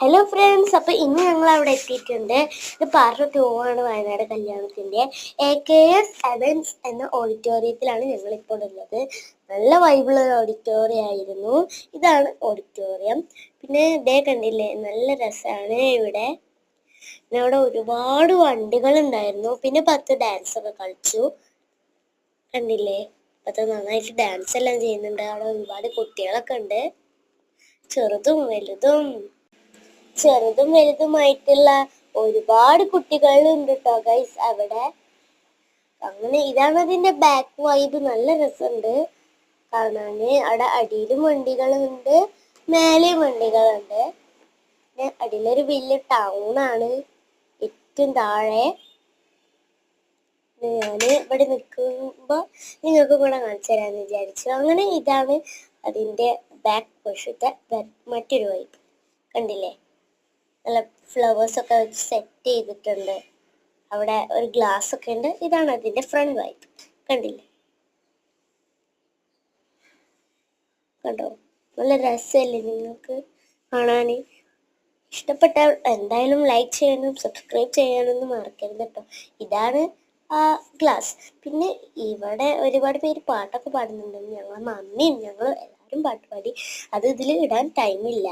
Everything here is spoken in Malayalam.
ഹലോ ഫ്രണ്ട്സ് അപ്പൊ ഇന്ന് ഞങ്ങൾ അവിടെ എത്തിയിട്ടുണ്ട്. ഇത് പാർട്ട് ടു ആണ് വയനാട് കല്യാണത്തിന്റെ എ കെ എസ് എവൻസ് എന്ന ഓഡിറ്റോറിയത്തിലാണ് ഞങ്ങൾ ഇപ്പോൾ ഉള്ളത്. നല്ല വൈബിൾ ഓഡിറ്റോറിയം ആയിരുന്നു. ഇതാണ് ഓഡിറ്റോറിയം പിന്നെ ഇതേ കണ്ടില്ലേ നല്ല രസമാണ് ഇവിടെ. പിന്നെ അവിടെ ഒരുപാട് വണ്ടികൾ ഉണ്ടായിരുന്നു പിന്നെ പത്ത് ഡാൻസ് ഒക്കെ കളിച്ചു. കണ്ടില്ലേ? പത്ത് നന്നായിട്ട് ഡാൻസ് എല്ലാം ചെയ്യുന്നുണ്ട്. അവിടെ ഒരുപാട് കുട്ടികളൊക്കെ ഉണ്ട്. ചെറുതും വലുതും. ചെറുതും വലുതുമായിട്ടുള്ള ഒരുപാട് കുട്ടികളുണ്ട് കേട്ടോ ഗൈസ് അവിടെ അങ്ങനെ ഇതാണ് അതിന്റെ ബാക്ക് വൈബ് നല്ല രസമുണ്ട്. കാണാന്. അവിടെ അടിയിലും വണ്ടികളുണ്ട് മേലെയും വണ്ടികളുണ്ട്. പിന്നെ അടിയിലൊരു വലിയ ടൗൺ ആണ്. ഏറ്റവും താഴെ. ഞാൻ ഇവിടെ നിൽക്കുമ്പോ നിങ്ങൾക്ക് കൂടെ കാണിച്ചു തരാന്ന് വിചാരിച്ചു. അങ്ങനെ ഇതാണ് അതിന്റെ ബാക്ക് വെ- മറ്റൊരു വൈബ് കണ്ടില്ലേ? നല്ല ഫ്ലവേഴ്സ് ഒക്കെ വെച്ച് സെറ്റ് ചെയ്തിട്ടുണ്ട്. അവിടെ ഒരു ഗ്ലാസ് ഒക്കെ ഉണ്ട്. ഇതാണ് അതിന്റെ ഫ്രണ്ട് വൈപ്പ് കണ്ടില്ലേ? കണ്ടോ? നല്ല രസമല്ലേ നിങ്ങൾക്ക് കാണാൻ? ഇഷ്ടപ്പെട്ട എന്തായാലും ലൈക്ക് ചെയ്യാനും സബ്സ്ക്രൈബ് ചെയ്യാനൊന്നും മറക്കരുത് കേട്ടോ. ഇതാണ് ആ ഗ്ലാസ് പിന്നെ ഇവിടെ ഒരുപാട് പേര് പാട്ടൊക്കെ പാടുന്നുണ്ട് ഞങ്ങളെ മമ്മിയും ഞങ്ങളും എല്ലാവരും പാട്ട് പാടി. അത് ഇതിൽ ഇടാൻ ടൈമില്ല